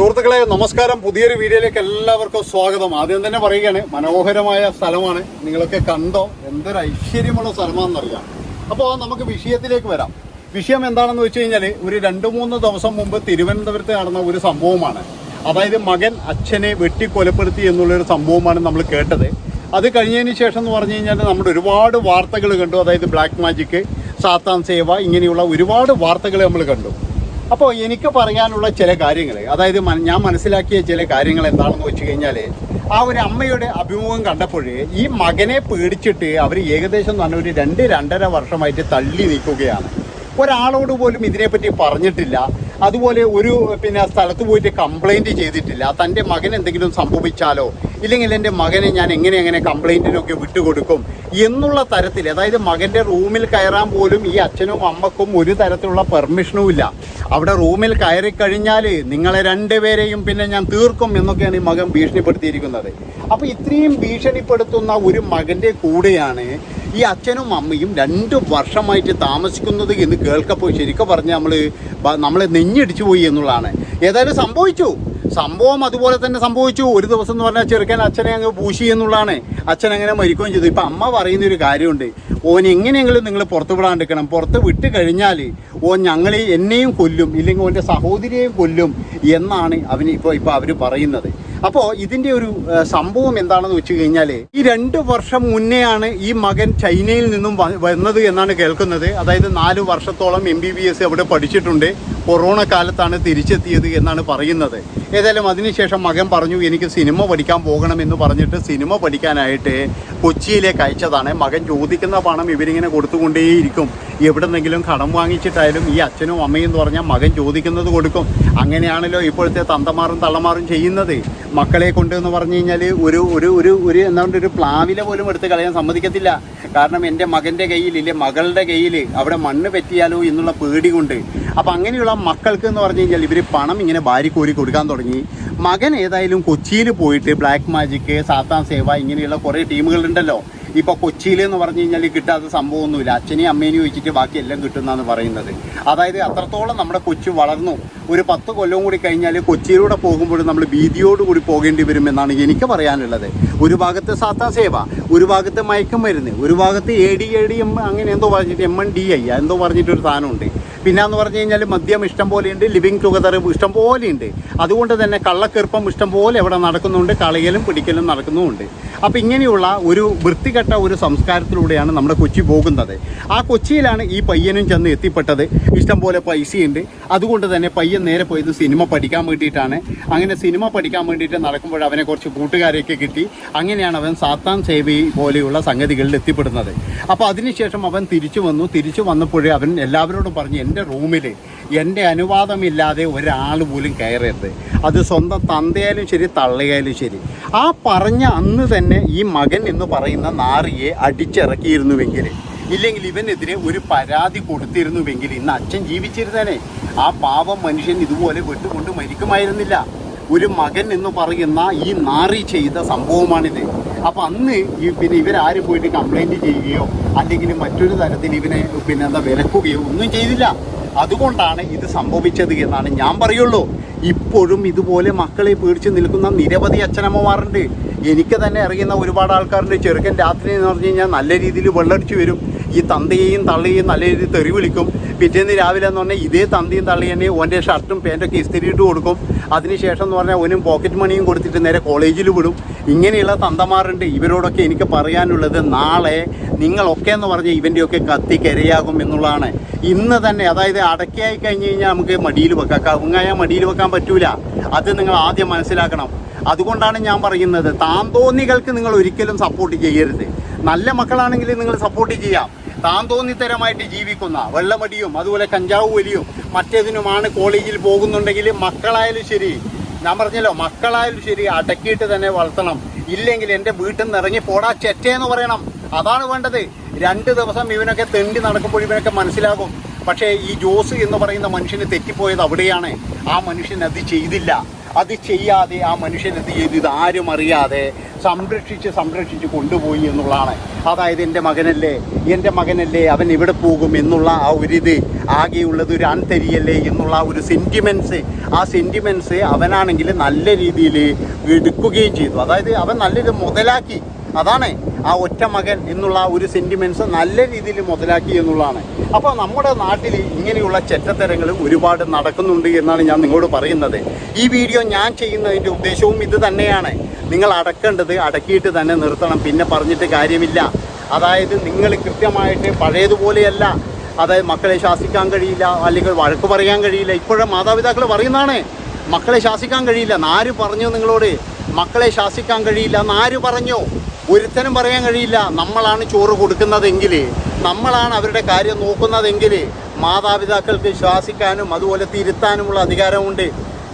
സുഹൃത്തുക്കളെ നമസ്കാരം. പുതിയൊരു വീഡിയോയിലേക്ക് എല്ലാവർക്കും സ്വാഗതം. ആദ്യം തന്നെ പറയുകയാണ് മനോഹരമായ സ്ഥലമാണ്. നിങ്ങളൊക്കെ കണ്ടോ? എന്തൊരു ഐശ്വര്യമുള്ള സ്ഥലമാണെന്നറിയാം. അപ്പോൾ നമുക്ക് വിഷയത്തിലേക്ക് വരാം. വിഷയം എന്താണെന്ന് വെച്ച് കഴിഞ്ഞാൽ ഒരു രണ്ട് മൂന്ന് ദിവസം മുമ്പ് തിരുവനന്തപുരത്ത് നടന്ന ഒരു സംഭവമാണ്. അതായത് മകൻ അച്ഛനെ വെട്ടിക്കൊലപ്പെടുത്തി എന്നുള്ളൊരു സംഭവമാണ് നമ്മൾ കേട്ടത്. അത് കഴിഞ്ഞതിന് ശേഷം എന്ന് പറഞ്ഞു കഴിഞ്ഞാൽ നമ്മൾ ഒരുപാട് വാർത്തകൾ കണ്ടു. അതായത് ബ്ലാക്ക് മാജിക് സാത്താൻ സേവ ഇങ്ങനെയുള്ള ഒരുപാട് വാർത്തകൾ നമ്മൾ കണ്ടു. അപ്പോൾ എനിക്ക് പറയാനുള്ള ചില കാര്യങ്ങൾ അതായത് ഞാൻ മനസ്സിലാക്കിയ ചില കാര്യങ്ങൾ എന്താണെന്ന് വെച്ച് കഴിഞ്ഞാൽ ആ ഒരു അമ്മയുടെ അഭിമുഖം കണ്ടപ്പോഴേ ഈ മകനെ പേടിച്ചിട്ട് അവർ ഏകദേശം തന്നെ ഒരു രണ്ട് രണ്ടര വർഷമായിട്ട് തള്ളി നിൽക്കുകയാണ്. ഒരാളോട് പോലും ഇതിനെപ്പറ്റി പറഞ്ഞിട്ടില്ല. അതുപോലെ ഒരു പിന്നെ സ്ഥലത്ത് പോയിട്ട് കംപ്ലൈന്റ് ചെയ്തിട്ടില്ല. തന്റെ മകൻ എന്തെങ്കിലും സംഭവിച്ചാലോ? ഇല്ലെങ്കിൽ എന്റെ മകനെ ഞാൻ എങ്ങനെ എങ്ങനെ കംപ്ലൈന്റിനൊക്കെ വിട്ടുകൊടുക്കും? എന്നുള്ള തരത്തിൽ അതായത് മകന്റെ റൂമിൽ കയറാൻ പോലും ഈ അച്ഛനും അമ്മക്കും ഒരു തരത്തിലുള്ള പെർമിഷനും ഇല്ല. അവിടെ റൂമിൽ കയറി കഴിഞ്ഞാൽ നിങ്ങളെ രണ്ടുപേരെയും പിന്നെ ഞാൻ തീർക്കും എന്നൊക്കെയാണ് ഈ മകൻ ഭീഷണിപ്പെടുത്തിയിരിക്കുന്നത്. അപ്പോൾ ഇത്രയും ഭീഷണിപ്പെടുത്തുന്ന ഒരു മകന്റെ കൂടെയാണ് ഈ അച്ഛനും അമ്മയും രണ്ട് വർഷമായിട്ട് താമസിക്കുന്നത് എന്ന് കേൾക്കപ്പോൾ ശരിക്കും പറഞ്ഞാൽ നമ്മൾ നമ്മളെ നെഞ്ഞിടിച്ചു പോയി എന്നുള്ളതാണ്. ഏതായാലും സംഭവിച്ചു. സംഭവം അതുപോലെ തന്നെ സംഭവിച്ചു. ഒരു ദിവസം എന്ന് പറഞ്ഞാൽ ചെറുക്കൻ അച്ഛനെ അങ്ങ് പൂശി എന്നുള്ളതാണ്. അച്ഛൻ അങ്ങനെ മരിക്കുകയും ചെയ്തു. ഇപ്പം അമ്മ പറയുന്ന ഒരു കാര്യമുണ്ട്. ഓൻ എങ്ങനെയെങ്കിലും നിങ്ങൾ പുറത്ത് വിടാണ്ടിരിക്കണം. പുറത്ത് വിട്ട് കഴിഞ്ഞാൽ ഓൻ ഞങ്ങളെ എന്നെയും കൊല്ലും ഇല്ലെങ്കിൽ ഓന്റെ സഹോദരിയെയും കൊല്ലും എന്നാണ് അവന് ഇപ്പോൾ ഇപ്പോൾ അവർ പറയുന്നത്. അപ്പോൾ ഇതിന്റെ ഒരു സംഭവം എന്താണെന്ന് വെച്ച് കഴിഞ്ഞാൽ ഈ രണ്ട് വർഷം മുന്നെയാണ് ഈ മകൻ ചൈനയിൽ നിന്നും വന്നത് എന്നാണ് കേൾക്കുന്നത്. അതായത് നാല് വർഷത്തോളം എം ബി ബി എസ് അവിടെ പഠിച്ചിട്ടുണ്ട്. കൊറോണ കാലത്താണ് തിരിച്ചെത്തിയത് എന്നാണ് പറയുന്നത്. ഏതായാലും അതിനുശേഷം മകൻ പറഞ്ഞു എനിക്ക് സിനിമ പഠിക്കാൻ പോകണമെന്ന് പറഞ്ഞിട്ട് സിനിമ പഠിക്കാനായിട്ട് കൊച്ചിയിലേക്ക് അയച്ചതാണ്. മകൻ ചോദിക്കുന്ന പണം ഇവരിങ്ങനെ കൊടുത്തുകൊണ്ടേയിരിക്കും. എവിടെന്നെങ്കിലും കടം വാങ്ങിച്ചിട്ടായാലും ഈ അച്ഛനും അമ്മയും എന്ന് പറഞ്ഞാൽ മകൻ ചോദിക്കുന്നത് കൊടുക്കും. അങ്ങനെയാണല്ലോ ഇപ്പോഴത്തെ തന്തമാറും തള്ളമാറും ചെയ്യുന്നത്. മക്കളെ കൊണ്ട് എന്ന് പറഞ്ഞു കഴിഞ്ഞാൽ ഒരു ഒരു ഒരു ഒരു എന്താണ്ട് ഒരു പ്ലാവില പോലും എടുത്ത് കളയാൻ സമ്മതിക്കത്തില്ല. കാരണം എന്റെ മകന്റെ കയ്യിൽ ഇല്ലേ മകളുടെ കയ്യിൽ അവിടെ മണ്ണ് പറ്റിയാലോ എന്നുള്ള പേടി കൊണ്ട് അപ്പം അങ്ങനെയുള്ള മക്കൾക്ക് എന്ന് പറഞ്ഞു കഴിഞ്ഞാൽ ഇവർ പണം ഇങ്ങനെ വാരിക്കോരി കൊടുക്കാൻ തുടങ്ങി. മകൻ ഏതായാലും കൊച്ചിയിൽ പോയിട്ട് ബ്ലാക്ക് മാജിക് സാത്താൻ സേവ ഇങ്ങനെയുള്ള കുറേ ടീമുകളുണ്ടല്ലോ. ഇപ്പോൾ കൊച്ചിയിൽ എന്ന് പറഞ്ഞു കഴിഞ്ഞാൽ കിട്ടാത്ത സംഭവമൊന്നുമില്ല. അച്ഛനെയും അമ്മേനെയും ചോദിച്ചിട്ട് ബാക്കി എല്ലാം കിട്ടുന്നതെന്ന് പറയുന്നത്. അതായത് അത്രത്തോളം നമ്മുടെ കൊച്ചു വളർന്നു. ഒരു പത്ത് കൊല്ലം കൂടി കഴിഞ്ഞാൽ കൊച്ചിയിലൂടെ പോകുമ്പോഴും നമ്മൾ ഭീതിയോട് കൂടി പോകേണ്ടി വരുമെന്നാണ് എനിക്ക് പറയാനുള്ളത്. ഒരു ഭാഗത്ത് സാത്താ സേവ ഒരു ഭാഗത്ത് മയക്കം മരുന്ന് ഒരു ഭാഗത്ത് A D A D M അങ്ങനെ എന്തോ പറഞ്ഞിട്ട് എം എൻ ഡി ഐ എന്തോ പറഞ്ഞിട്ടൊരു സാധനമുണ്ട്. പിന്നെ എന്ന് പറഞ്ഞു കഴിഞ്ഞാൽ മദ്യം ഇഷ്ടം പോലെയുണ്ട് ലിവിങ് ടുഗദർ ഇഷ്ടം പോലെയുണ്ട്. അതുകൊണ്ട് തന്നെ കള്ളക്കെറുപ്പം ഇഷ്ടം പോലെ ഇവിടെ നടക്കുന്നുണ്ട് കളയലും പിടിക്കലും നടക്കുന്നുമുണ്ട്. അപ്പം ഇങ്ങനെയുള്ള ഒരു വൃത്തികെട്ട ഒരു സംസ്കാരത്തിലൂടെയാണ് നമ്മുടെ കൊച്ചി പോകുന്നത്. ആ കൊച്ചിയിലാണ് ഈ പയ്യനും ചെന്ന് എത്തിപ്പെട്ടത്. ഇഷ്ടം പോലെ പൈസയുണ്ട്. അതുകൊണ്ട് തന്നെ പയ്യൻ നേരെ പോയത് സിനിമ പഠിക്കാൻ വേണ്ടിയിട്ടാണ്. അങ്ങനെ സിനിമ പഠിക്കാൻ വേണ്ടിയിട്ട് നടക്കുമ്പോൾ അവനെ കുറച്ച് കൂട്ടുകാരെയൊക്കെ കിട്ടി. അങ്ങനെയാണ് അവൻ സാത്താൻ സേവി പോലെയുള്ള സംഗതികളിൽ എത്തിപ്പെടുന്നത്. അപ്പോൾ അതിനുശേഷം അവൻ തിരിച്ചു വന്നു. തിരിച്ചു വന്നപ്പോഴേ അവൻ എല്ലാവരോടും പറഞ്ഞു എന്റെ റൂമിൽ എന്റെ അനുവാദമില്ലാതെ ഒരാൾ പോലും കയറരുത്. അത് സ്വന്തം തന്തയാലും ശരി തള്ളയായാലും ശരി. ആ പറഞ്ഞ അന്ന് തന്നെ ഈ മകൻ എന്ന് പറയുന്ന നാറിയെ അടിച്ചിറക്കിയിരുന്നുവെങ്കിൽ ഇല്ലെങ്കിൽ ഇവനെതിരെ ഒരു പരാതി കൊടുത്തിരുന്നുവെങ്കിൽ ഇന്ന് അച്ഛൻ ജീവിച്ചിരുന്നേനെ. ആ പാവം മനുഷ്യൻ ഇതുപോലെ വെട്ടുകൊണ്ട് മരിക്കുമായിരുന്നില്ല. ഒരു മകൻ എന്ന് പറയുന്ന ഈ നാറി ചെയ്ത സംഭവമാണിത്. അപ്പം അന്ന് ഈ പിന്നെ ഇവരാര് പോയിട്ട് കംപ്ലൈന്റ് ചെയ്യുകയോ അല്ലെങ്കിൽ മറ്റൊരു തരത്തിൽ ഇവനെ പിന്നെ എന്താ വിലക്കുകയോ ഒന്നും ചെയ്തില്ല. അതുകൊണ്ടാണ് ഇത് സംഭവിച്ചത് എന്നാണ് ഞാൻ പറയുള്ളൂ. ഇപ്പോഴും ഇതുപോലെ മക്കളെ പേടിച്ച് നിൽക്കുന്ന നിരവധി അച്ഛനമ്മമാരുണ്ട്. എനിക്ക് തന്നെ അറിയുന്ന ഒരുപാട് ആൾക്കാരുണ്ട്. ചെറുക്കൻ രാത്രി എന്ന് പറഞ്ഞു കഴിഞ്ഞാൽ നല്ല രീതിയിൽ വെള്ളടിച്ച് വരും. ഈ തന്തയെയും തള്ളിയും നല്ല രീതിയിൽ തെറി വിളിക്കും. പിറ്റേന്ന് രാവിലെ എന്ന് പറഞ്ഞാൽ ഇതേ തന്തയും തള്ളിയനെ ഓന്റെ ഷർട്ടും പാന്റൊക്കെ ഇസ്തിരിയിട്ട് കൊടുക്കും. അതിനുശേഷം എന്ന് പറഞ്ഞാൽ ഓനും പോക്കറ്റ് മണിയും കൊടുത്തിട്ട് നേരെ കോളേജിൽ വിടും. ഇങ്ങനെയുള്ള തന്തമാരുണ്ട്. ഇവരോടൊക്കെ എനിക്ക് പറയാനുള്ളത് നാളെ നിങ്ങളൊക്കെ എന്ന് പറഞ്ഞാൽ ഇവന്റെയൊക്കെ കത്തി കരയാകും എന്നുള്ളതാണ്. ഇന്ന് തന്നെ അതായത് അടക്കയായി കഴിഞ്ഞ് കഴിഞ്ഞാൽ നമുക്ക് മടിയിൽ വെക്കാം. കവുങ്ങായ മടിയിൽ വെക്കാൻ പറ്റൂല. അത് നിങ്ങൾ ആദ്യം മനസ്സിലാക്കണം. അതുകൊണ്ടാണ് ഞാൻ പറയുന്നത് താന്തോന്നികൾക്ക് നിങ്ങൾ ഒരിക്കലും സപ്പോർട്ട് ചെയ്യരുത്. നല്ല മക്കളാണെങ്കിൽ നിങ്ങൾ സപ്പോർട്ട് ചെയ്യാം. താന്തോന്നിത്തരമായിട്ട് ജീവിക്കുന്ന വെള്ളമടിയും അതുപോലെ കഞ്ചാവ് വലിയും മറ്റേതിനുമാണ് കോളേജിൽ പോകുന്നുണ്ടെങ്കിൽ മക്കളായാലും ശരി ഞാൻ പറഞ്ഞല്ലോ മക്കളായാലും ശരി അടക്കിയിട്ട് തന്നെ വളർത്തണം. ഇല്ലെങ്കിൽ എന്റെ വീട്ടിൽ നിന്ന് ഇറങ്ങി പോടാ ചെറ്റേന്ന് പറയണം. അതാണ് വേണ്ടത്. രണ്ട് ദിവസം ഇവനൊക്കെ തെണ്ടി നടക്കുമ്പോൾ ഇവനൊക്കെ മനസ്സിലാകും. പക്ഷേ ഈ ജോസ് എന്ന് പറയുന്ന മനുഷ്യന് തെറ്റിപ്പോയത് അവിടെയാണ്. ആ മനുഷ്യൻ അത് ചെയ്തില്ല. അത് ചെയ്യാതെ ആ മനുഷ്യൻ എന്ത് ചെയ്തു? ഇത് ആരും അറിയാതെ സംരക്ഷിച്ച് സംരക്ഷിച്ച് കൊണ്ടുപോയി എന്നുള്ളതാണ്. അതായത് എന്റെ മകനല്ലേ എന്റെ മകനല്ലേ അവൻ ഇവിടെ പോകും എന്നുള്ള ആ ഒരു ഇത് ആകെയുള്ളത് ഒരു അൻതരിയല്ലേ എന്നുള്ള ഒരു സെന്റിമെന്റ്സ് ആ സെന്റിമെന്റ്സ് അവനാണെങ്കിൽ നല്ല രീതിയിൽ എടുക്കുകയും ചെയ്തു. അതായത് അവൻ നല്ലൊരു മുതലാക്കി. അതാണ് ആ ഒറ്റ മകൻ എന്നുള്ള ഒരു സെന്റിമെന്റ്സ് നല്ല രീതിയിൽ മുതലാക്കി എന്നുള്ളതാണ്. അപ്പോൾ നമ്മുടെ നാട്ടിൽ ഇങ്ങനെയുള്ള ചെറ്റത്തരങ്ങൾ ഒരുപാട് നടക്കുന്നുണ്ട് എന്നാണ് ഞാൻ നിങ്ങളോട് പറയുന്നത്. ഈ വീഡിയോ ഞാൻ ചെയ്യുന്നതിന്റെ ഉദ്ദേശവും ഇത് തന്നെയാണ്. നിങ്ങൾ അടക്കേണ്ടത് അടക്കിയിട്ട് തന്നെ നിർത്തണം. പിന്നെ പറഞ്ഞിട്ട് കാര്യമില്ല. അതായത് നിങ്ങൾ കൃത്യമായിട്ട് പഴയതുപോലെയല്ല. അതായത് മക്കളെ ശാസിക്കാൻ കഴിയില്ല അല്ലെങ്കിൽ വഴക്ക് പറയാൻ കഴിയില്ല. ഇപ്പോഴും മാതാപിതാക്കൾ പറയുന്നതാണ് മക്കളെ ശാസിക്കാൻ കഴിയില്ല. നാര് പറഞ്ഞു നിങ്ങളോട്. മക്കളെ ശാസിക്കാൻ കഴിയില്ല എന്ന് ആര് പറഞ്ഞോ? ഒരുത്തനും പറയാൻ കഴിയില്ല. നമ്മളാണ് ചോറ് കൊടുക്കുന്നതെങ്കിൽ നമ്മളാണ് അവരുടെ കാര്യം നോക്കുന്നതെങ്കിൽ മാതാപിതാക്കൾക്ക് ശ്വാസിക്കാനും അതുപോലെ തിരുത്താനുമുള്ള അധികാരമുണ്ട്.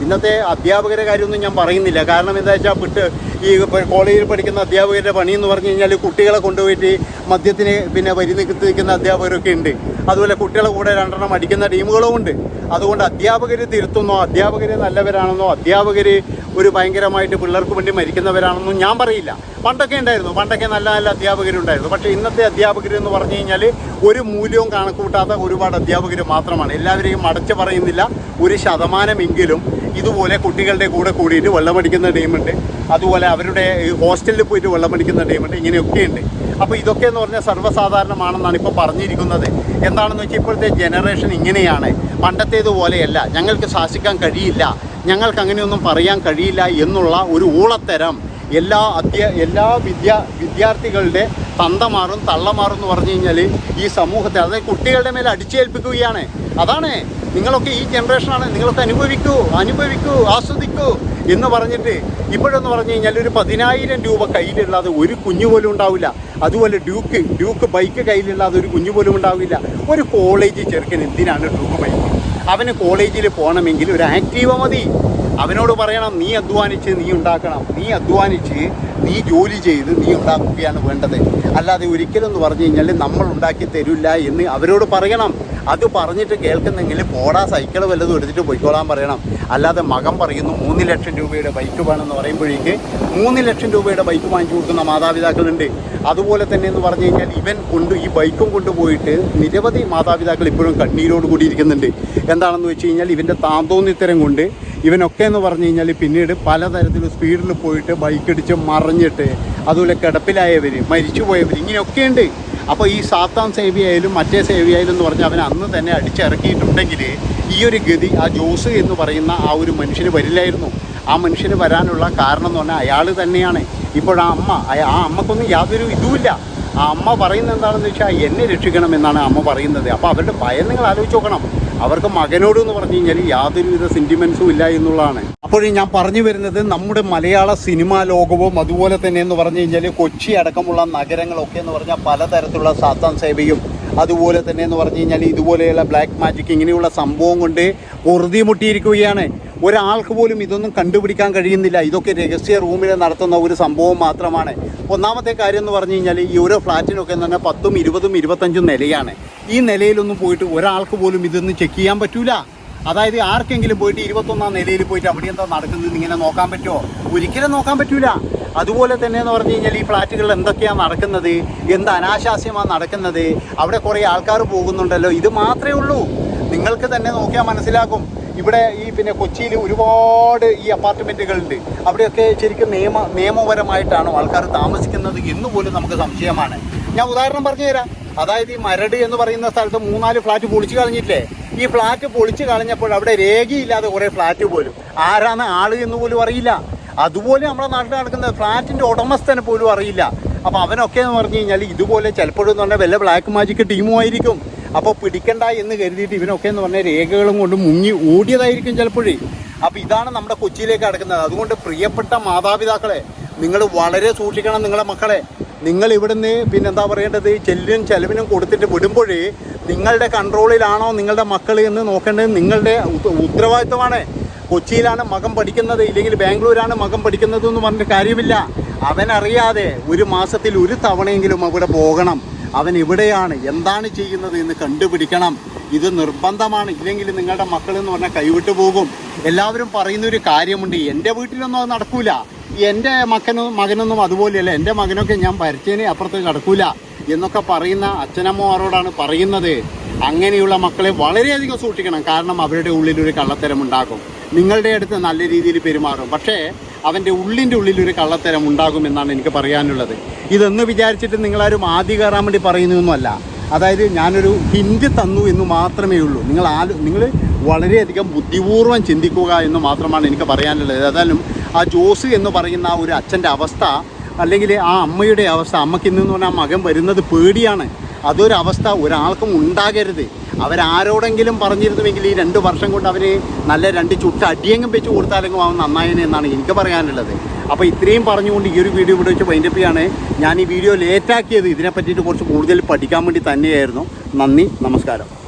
ഇന്നത്തെ അധ്യാപകരെ കാര്യമൊന്നും ഞാൻ പറയുന്നില്ല. കാരണം എന്താ വെച്ചാൽ വിട്ട് ഈ കോളേജിൽ പഠിക്കുന്ന അധ്യാപകരുടെ പണി എന്ന് പറഞ്ഞു കഴിഞ്ഞാൽ കുട്ടികളെ കൊണ്ടുപോയിട്ട് മദ്യത്തിന് പിന്നെ വരി നിൽക്കുന്ന അധ്യാപകരൊക്കെ ഉണ്ട്. അതുപോലെ കുട്ടികളെ കൂടെ രണ്ടെണ്ണം അടിക്കുന്ന ടീമുകളും ഉണ്ട്. അതുകൊണ്ട് അധ്യാപകർ തിരുത്തുന്നോ അധ്യാപകർ നല്ലവരാണെന്നോ അധ്യാപകർ ഒരു ഭയങ്കരമായിട്ട് പിള്ളേർക്ക് വേണ്ടി മരിക്കുന്നവരാണെന്നും ഞാൻ പറയില്ല. പണ്ടൊക്കെ ഉണ്ടായിരുന്നു. പണ്ടൊക്കെ നല്ല നല്ല അധ്യാപകരുണ്ടായിരുന്നു. പക്ഷേ ഇന്നത്തെ അധ്യാപകർ എന്ന് പറഞ്ഞു കഴിഞ്ഞാൽ ഒരു മൂല്യവും കണക്കൂട്ടാത്ത ഒരുപാട് അധ്യാപകർ മാത്രമാണ്. എല്ലാവരെയും അടച്ചു പറയുന്നില്ല. ഒരു ശതമാനമെങ്കിലും ഇതുപോലെ കുട്ടികളുടെ കൂടെ കൂടിയിട്ട് വെള്ളമടിക്കുന്ന ടീമുണ്ട്. അതുപോലെ അവരുടെ ഈ ഹോസ്റ്റലിൽ പോയിട്ട് വെള്ളം വെള്ളമടിക്കുന്ന ടീമുണ്ട് ഇങ്ങനെയൊക്കെയുണ്ട് അപ്പോൾ ഇതൊക്കെ എന്ന് പറഞ്ഞാൽ സർവസാധാരണമാണെന്നാണ് ഇപ്പോൾ പറഞ്ഞിരിക്കുന്നത്. എന്താണെന്ന് വെച്ചാൽ ഇപ്പോഴത്തെ ജനറേഷൻ ഇങ്ങനെയാണ്. പണ്ടത്തേതുപോലെയല്ല. ഞങ്ങൾക്ക് ശാസിക്കാൻ കഴിയില്ല. ഞങ്ങൾക്ക് അങ്ങനെയൊന്നും പറയാൻ കഴിയില്ല എന്നുള്ള ഒരു ഊളത്തരം എല്ലാ അധ്യ എല്ലാ വിദ്യാ വിദ്യാർത്ഥികളുടെ തന്തമാറും തള്ളമാറും എന്ന് പറഞ്ഞു കഴിഞ്ഞാൽ ഈ സമൂഹത്തെ അതായത് കുട്ടികളുടെ മേലെ അടിച്ചേൽപ്പിക്കുകയാണ്. അതാണ് നിങ്ങളൊക്കെ ഈ ജനറേഷനാണ് നിങ്ങളൊക്കെ അനുഭവിക്കൂ അനുഭവിക്കൂ ആസ്വദിക്കൂ എന്ന് പറഞ്ഞിട്ട് ഇപ്പോഴെന്ന് പറഞ്ഞു കഴിഞ്ഞാൽ ഒരു പതിനായിരം രൂപ കയ്യിലുള്ളത് ഒരു കുഞ്ഞു പോലും ഉണ്ടാവില്ല. അതുപോലെ ഡ്യൂക്ക് ഡ്യൂക്ക് ബൈക്ക് കയ്യിലുള്ളത് ഒരു കുഞ്ഞു പോലും ഉണ്ടാവില്ല. ഒരു കോളേജ് ചെറുക്കൻ എന്തിനാണ് ഡ്യൂക്ക് ബൈക്ക്? അവന് കോളേജിൽ പോകണമെങ്കിൽ ഒരു ആക്റ്റീവ മതി. അവനോട് പറയണം നീ അധ്വാനിച്ച് നീ ഉണ്ടാക്കണം. നീ അധ്വാനിച്ച് നീ ജോലി ചെയ്ത് നീ ഉണ്ടാക്കുകയാണ് വേണ്ടത്. അല്ലാതെ ഒരിക്കലും എന്ന് പറഞ്ഞു കഴിഞ്ഞാൽ നമ്മൾ ഉണ്ടാക്കി തരില്ല എന്ന് അവരോട് പറയണം. അത് പറഞ്ഞിട്ട് കേൾക്കുന്നെങ്കിൽ പോടാ സൈക്കിൾ വല്ലതും എടുത്തിട്ട് പോയിക്കോളാൻ പറയണം. അല്ലാതെ മകം പറയുന്നു മൂന്ന് ലക്ഷം രൂപയുടെ ബൈക്ക് വേണമെന്ന് പറയുമ്പോഴേക്ക് മൂന്ന് ലക്ഷം രൂപയുടെ ബൈക്ക് വാങ്ങിച്ചു കൊടുക്കുന്ന മാതാപിതാക്കളുണ്ട്. അതുപോലെ തന്നെ എന്ന് പറഞ്ഞു കഴിഞ്ഞാൽ ഇവൻ കൊണ്ട് ഈ ബൈക്കും കൊണ്ടുപോയിട്ട് നിരവധി മാതാപിതാക്കൾ ഇപ്പോഴും കണ്ണീരോട് കൂടി ഇരിക്കുന്നുണ്ട്. എന്താണെന്ന് വെച്ച് കഴിഞ്ഞാൽ ഇവന്റെ താന്തോന്നിത്തരം കൊണ്ട് ഇവനൊക്കെ എന്ന് പറഞ്ഞു കഴിഞ്ഞാൽ പിന്നീട് പലതരത്തിൽ സ്പീഡിൽ പോയിട്ട് ബൈക്ക് ഇടിച്ച് മറിഞ്ഞിട്ട് അതുപോലെ കിടപ്പിലായവർ മരിച്ചുപോയവർ ഇങ്ങനെയൊക്കെയുണ്ട്. അപ്പോൾ ഈ സാത്താൻ സേവിയായാലും മറ്റേ സേവിയായാലും എന്ന് പറഞ്ഞാൽ അവൻ അന്ന് തന്നെ അടിച്ചിറക്കിയിട്ടുണ്ടെങ്കിൽ ഈ ഒരു ഗതി ആ ജോസ് എന്ന് പറയുന്ന ആ ഒരു മനുഷ്യന് വരില്ലായിരുന്നു. ആ മനുഷ്യന് വരാനുള്ള കാരണം എന്ന് പറഞ്ഞാൽ അയാൾ തന്നെയാണ്. ഇപ്പോൾ ആ അമ്മ ആ അമ്മക്കൊന്നും യാതൊരു ഇതുമില്ല. ആ അമ്മ പറയുന്നത് എന്താണെന്ന് വെച്ചാൽ എന്നെ രക്ഷിക്കണം എന്നാണ് അമ്മ പറയുന്നത്. അപ്പോൾ അവരുടെ ഭയം നിങ്ങൾ ആലോചിച്ച് നോക്കണം. അവർക്ക് മകനോട് എന്ന് പറഞ്ഞു കഴിഞ്ഞാൽ യാതൊരുവിധ സെന്റിമെൻസും ഇല്ല എന്നുള്ളതാണ്. അപ്പോഴും ഞാൻ പറഞ്ഞു വരുന്നത് നമ്മുടെ മലയാള സിനിമാ ലോകവും അതുപോലെ തന്നെ എന്ന് പറഞ്ഞു കഴിഞ്ഞാൽ കൊച്ചി അടക്കമുള്ള നഗരങ്ങളൊക്കെ എന്ന് പറഞ്ഞാൽ പലതരത്തിലുള്ള സാത്താൻ സേവയും അതുപോലെ തന്നെ എന്ന് പറഞ്ഞു കഴിഞ്ഞാൽ ഇതുപോലെയുള്ള ബ്ലാക്ക് മാജിക് ഇങ്ങനെയുള്ള സംഭവം കൊണ്ട് പൊറുതി മുട്ടിയിരിക്കുകയാണ് ഒരാൾക്ക് പോലും ഇതൊന്നും കണ്ടുപിടിക്കാൻ കഴിയുന്നില്ല. ഇതൊക്കെ രഹസ്യ റൂമിൽ നടത്തുന്ന ഒരു സംഭവം മാത്രമാണ്. ഒന്നാമത്തെ കാര്യം എന്ന് പറഞ്ഞു കഴിഞ്ഞാൽ ഈ ഓരോ ഫ്ലാറ്റിനൊക്കെ പറഞ്ഞാൽ പത്തും ഇരുപതും ഇരുപത്തഞ്ചും നിലയാണ്. ഈ നിലയിലൊന്നും പോയിട്ട് ഒരാൾക്ക് പോലും ഇതൊന്നും ചെക്ക് ചെയ്യാൻ പറ്റൂല. അതായത് ആർക്കെങ്കിലും പോയിട്ട് ഇരുപത്തൊന്നാം നിലയിൽ പോയിട്ട് അവിടെ എന്താ നടക്കുന്നത് ഇങ്ങനെ നോക്കാൻ പറ്റുമോ? ഒരിക്കലും നോക്കാൻ പറ്റൂല. അതുപോലെ തന്നെ എന്ന് പറഞ്ഞു കഴിഞ്ഞാൽ ഈ ഫ്ലാറ്റുകളിൽ എന്തൊക്കെയാണ് നടക്കുന്നത്? എന്ത് അനാശാസ്യമാണ് നടക്കുന്നത്? അവിടെ കുറേ ആൾക്കാർ പോകുന്നുണ്ടല്ലോ. ഇത് മാത്രമേ ഉള്ളൂ. നിങ്ങൾക്ക് തന്നെ നോക്കിയാൽ മനസ്സിലാക്കും ഇവിടെ ഈ പിന്നെ കൊച്ചിയിൽ ഒരുപാട് ഈ അപ്പാർട്ട്മെന്റുകളുണ്ട്. അവിടെയൊക്കെ ശരിക്കും നിയമ നിയമപരമായിട്ടാണോ ആൾക്കാർ താമസിക്കുന്നത് എന്ന് പോലും നമുക്ക് സംശയമാണ്. ഞാൻ ഉദാഹരണം പറഞ്ഞു തരാം അതായത് ഈ മരട് എന്ന് പറയുന്ന സ്ഥലത്ത് മൂന്നാൽ ഫ്ലാറ്റ് പൊളിച്ചു കളഞ്ഞില്ലേ ഈ ഫ്ലാറ്റ് പൊളിച്ചു കളഞ്ഞപ്പോൾ അവിടെ രേഖയില്ലാതെ കുറേ ഫ്ലാറ്റ് പോലും. ആരാണ് ആൾ എന്ന് പോലും അറിയില്ല. അതുപോലെ നമ്മുടെ നാട്ടിൽ നടക്കുന്ന ഫ്ലാറ്റിന്റെ ഉടമസ്ഥനെ പോലും അറിയില്ല. അപ്പോൾ അവനൊക്കെ എന്ന് പറഞ്ഞു കഴിഞ്ഞാൽ ഇതുപോലെ ചിലപ്പോഴും എന്ന് പറഞ്ഞാൽ വല്ല ബ്ലാക്ക് മാജിക് ടീമുമായിരിക്കും അപ്പോൾ പിടിക്കണ്ട എന്ന് കരുതിയിട്ട് ഇവനൊക്കെ എന്ന് പറഞ്ഞാൽ രേഖകളും കൊണ്ട് മുങ്ങി ഓടിയതായിരിക്കും ചിലപ്പോഴേ. അപ്പോൾ ഇതാണ് നമ്മുടെ കൊച്ചിയിലേക്ക് നടക്കുന്നത് അതുകൊണ്ട് പ്രിയപ്പെട്ട മാതാപിതാക്കളെ നിങ്ങൾ വളരെ സൂക്ഷിക്കണം നിങ്ങളെ മക്കളെ. നിങ്ങൾ ഇവിടുന്ന് പിന്നെന്താ പറയേണ്ടത്? ചെല്ലിനും ചെലവിനും കൊടുത്തിട്ട് വിടുമ്പോഴേ നിങ്ങളുടെ കൺട്രോളിലാണോ നിങ്ങളുടെ മക്കൾ എന്ന് നോക്കേണ്ടത് നിങ്ങളുടെ ഉത്ത- ഉത്തരവാദിത്തമാണ് കൊച്ചിയിലാണ് മകം പഠിക്കുന്നത് ഇല്ലെങ്കിൽ ബാംഗ്ലൂരാണ് മകം പഠിക്കുന്നത് എന്ന് പറഞ്ഞിട്ട് കാര്യമില്ല. അവനറിയാതെ ഒരു മാസത്തിൽ ഒരു തവണയെങ്കിലും അവിടെ പോകണം. അവൻ എവിടെയാണ് എന്താണ് ചെയ്യുന്നത് എന്ന് കണ്ടുപിടിക്കണം. ഇത് നിർബന്ധമാണ്. ഇല്ലെങ്കിൽ നിങ്ങളുടെ മക്കൾ എന്ന് പറഞ്ഞാൽ കൈവിട്ടു പോകും. എല്ലാവരും പറയുന്ന ഒരു കാര്യമുണ്ട്. എന്റെ വീട്ടിലൊന്നും അത് നടക്കൂല. എന്റെ മക്കനും മകനൊന്നും അതുപോലെയല്ല. എന്റെ മകനൊക്കെ ഞാൻ പരിചയനെ അപ്പുറത്ത് കിടക്കൂല എന്നൊക്കെ പറയുന്ന അച്ഛനമ്മമാരോടാണ് പറയുന്നത്. അങ്ങനെയുള്ള മക്കളെ വളരെയധികം സൂക്ഷിക്കണം. കാരണം അവരുടെ ഉള്ളിൽ ഒരു കള്ളത്തരം ഉണ്ടാകും നിങ്ങളുടെ അടുത്ത് നല്ല രീതിയിൽ പെരുമാറും. പക്ഷേ അവന്റെ ഉള്ളിന്റെ ഉള്ളിൽ ഒരു കള്ളത്തരം ഉണ്ടാകുമെന്നാണ് എനിക്ക് പറയാനുള്ളത്. ഇതെന്ന് വിചാരിച്ചിട്ട് നിങ്ങളാരും ആദ്യ കയറാൻ വേണ്ടി പറയുന്നതൊന്നുമല്ല. അതായത് ഞാനൊരു ഹിന്ദ് തന്നു എന്ന് മാത്രമേ ഉള്ളൂ. നിങ്ങൾ ആലു നിങ്ങൾ വളരെയധികം ബുദ്ധിപൂർവം ചിന്തിക്കുക എന്ന് മാത്രമാണ് എനിക്ക് പറയാനുള്ളത്. ഏതായാലും ആ ജോസ് എന്ന് പറയുന്ന ഒരു അച്ഛന്റെ അവസ്ഥ അല്ലെങ്കിൽ ആ അമ്മയുടെ അവസ്ഥ അമ്മയ്ക്ക് ഇന്നെന്ന് പറഞ്ഞാൽ മകൻ വരുന്നത് പേടിയാണ്. അതൊരവസ്ഥ ഒരാൾക്കും ഉണ്ടാകരുത്. അവരാരോടെങ്കിലും പറഞ്ഞിരുന്നുവെങ്കിൽ ഈ രണ്ട് വർഷം കൊണ്ട് അവന് നല്ല രണ്ട് ചുട്ട അടിയെങ്കിലും വെച്ച് കൊടുത്താലെങ്കിലും അവൻ നന്നായനെ എന്നാണ് എനിക്ക് പറയാനുള്ളത്. അപ്പോൾ ഇത്രയും പറഞ്ഞുകൊണ്ട് ഈ ഒരു വീഡിയോ ഇവിടെ വെച്ച് വൈൻഡപ്പിയാണ് ഞാൻ ഈ വീഡിയോ ലേറ്റാക്കിയത് ഇതിനെ പറ്റിയിട്ട് കുറച്ച് കൂടുതൽ പഠിക്കാൻ വേണ്ടി തന്നെയായിരുന്നു. നന്ദി നമസ്കാരം.